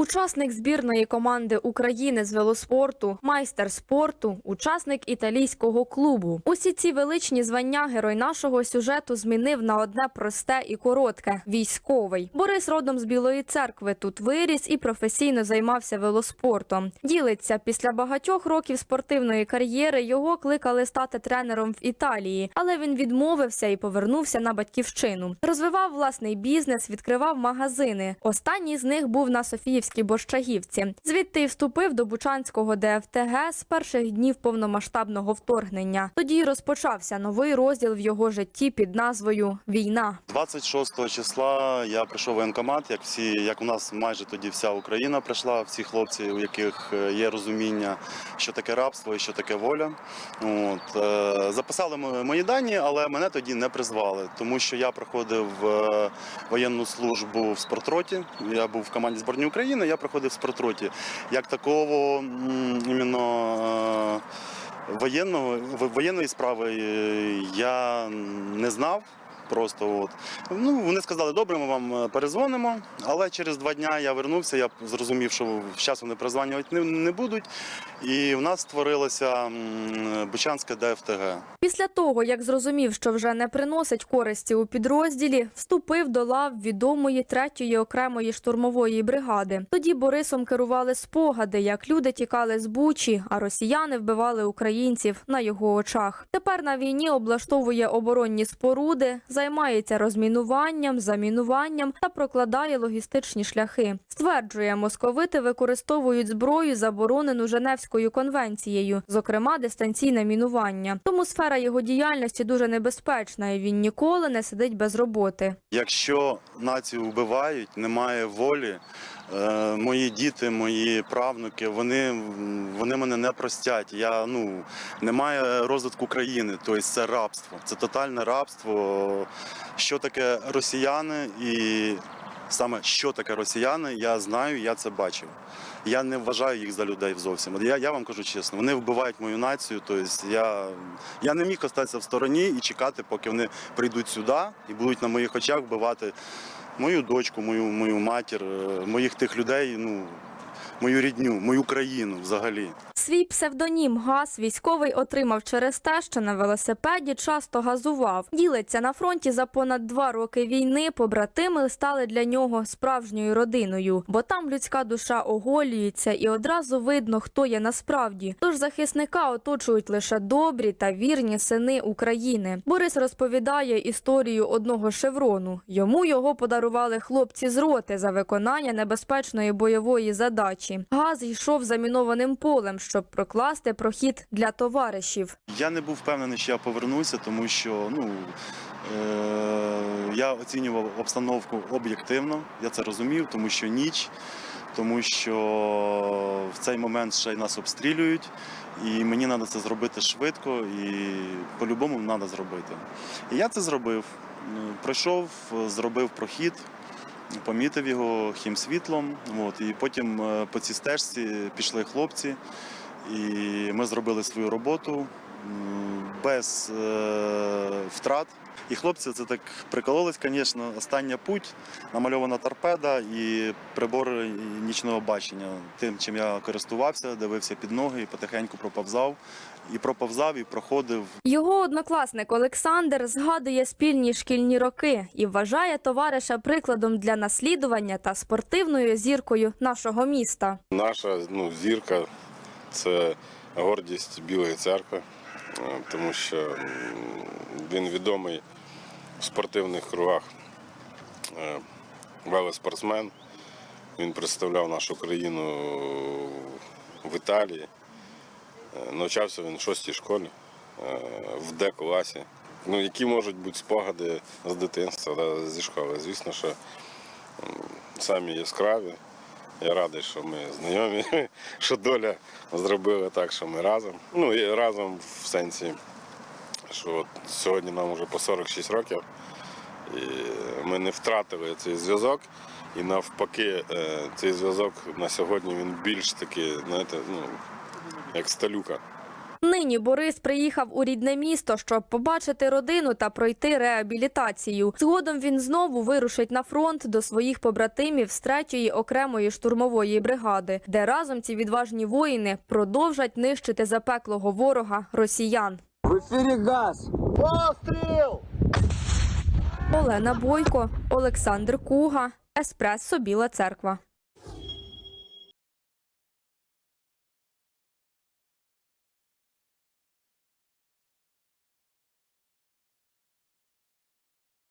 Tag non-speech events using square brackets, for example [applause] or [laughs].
Учасник збірної команди України з велоспорту, майстер спорту, учасник італійського клубу. Усі ці величні звання герой нашого сюжету змінив на одне просте і коротке військовий. Борис родом з Білої церкви тут виріс і професійно займався велоспортом. Ділиться після багатьох років спортивної кар'єри його кликали стати тренером в Італії, але він відмовився і повернувся на батьківщину. Розвивав власний бізнес, відкривав магазини. Останній з них був на Софіївській Борщагівці. Звідти й вступив до Бучанського ДФТГ з перших днів повномасштабного вторгнення. Тоді розпочався новий розділ в його житті під назвою Війна. 26 числа я прийшов воєнкомат, як всі, як у нас майже тоді вся Україна прийшла, всі хлопці, у яких е, є розуміння, що таке рабство і що таке воля. От, е, записали мої дані, але мене тоді не призвали, тому що я проходив е, воєнну службу в спортроті. Я був в команді збірної України, я проходив в спортроті. Як такого іменно е, воєнного воєнної справи е, я не знав. Просто от ну вони сказали, добре, ми вам е, перезвонимо. Але через два дня я вернувся. Я зрозумів, що зараз вони перезванювати не, будуть. І в нас створилося м, Бучанське ДФТГ. Після того, як зрозумів, що вже не приносить користі у підрозділі, вступив до лав відомої третьої окремої штурмової бригади. Тоді Борисом керували спогади, як люди тікали з Бучі, а росіяни вбивали українців на його очах. Тепер на війні облаштовує оборонні споруди, займається розмінуванням, замінуванням та прокладає логістичні шляхи. Стверджує, московити використовують зброю, заборонену Женевською конвенцією, зокрема дистанційне мінування. Тому сфера його діяльності дуже небезпечна, і він ніколи не сидить без роботи. Якщо націю вбивають, немає волі. Е, Мої діти, мої правнуки, вони, вони мене не простять. Я ну немає розвитку країни, тобто це рабство, це тотальне рабство. Що таке росіяни, і саме що таке росіяни, я знаю, я це бачив. Я не вважаю їх за людей зовсім. Я, я вам кажу чесно, вони вбивають мою націю. Тобто я, я не міг остатися в стороні і чекати, поки вони прийдуть сюди і будуть на моїх очах вбивати мою дочку, мою, мою матір, е, моїх тих людей, ну, мою рідню, мою країну взагалі. Свій псевдонім Газ військовий отримав через те, що на велосипеді часто газував. Ділиться на фронті за понад два роки війни. Побратими стали для нього справжньою родиною, бо там людська душа оголюється і одразу видно, хто є насправді. Тож захисника оточують лише добрі та вірні сини України. Борис розповідає історію одного шеврону. Йому його подарували хлопці з роти за виконання небезпечної бойової задачі. Газ йшов замінованим полем, щоб прокласти прохід для товаришів. Я не був впевнений, що я повернуся, тому що ну, е- я оцінював обстановку об'єктивно, я це розумів, тому що ніч, тому що в цей момент ще й нас обстрілюють, і мені треба це зробити швидко і по-любому треба зробити. І я це зробив. М, Пройшов, зробив прохід. Помітив його хімсвітлом, от, і потім е, по цій стежці пішли хлопці, і ми зробили свою роботу без е, втрат. І хлопці це так прикололись, звісно. Остання путь, намальована торпеда і прибори нічного бачення. Тим, чим я користувався, дивився під ноги і потихеньку проповзав. І проповзав, і проходив Його однокласник Олександр згадує спільні шкільні роки і вважає товариша прикладом для наслідування та спортивною зіркою нашого міста. Наша ну, зірка це гордість Білої церкви, е, тому що він відомий в спортивних кругах е, велоспортсмен. Він представляв нашу країну в Італії. Е, Навчався він в шостій школі, е, в Д-класі. Ну, які можуть бути спогади з дитинства, да, зі школи. Звісно, що самі яскраві. Я радий, що ми знайомі, [laughs] що доля зробила так, що ми разом. Ну і разом в сенсі, що от сьогодні нам вже по 46 років, і ми не втратили цей зв'язок. І навпаки, е, цей зв'язок на сьогодні він більш такий, знаєте, ну, як сталюка. Нині Борис приїхав у рідне місто, щоб побачити родину та пройти реабілітацію. Згодом він знову вирушить на фронт до своїх побратимів з 3-ї окремої штурмової бригади, де разом ці відважні воїни продовжать нищити запеклого ворога росіян. В ефірі газ. Постріл! Олена Бойко, Олександр Куга, Еспресо Біла Церква.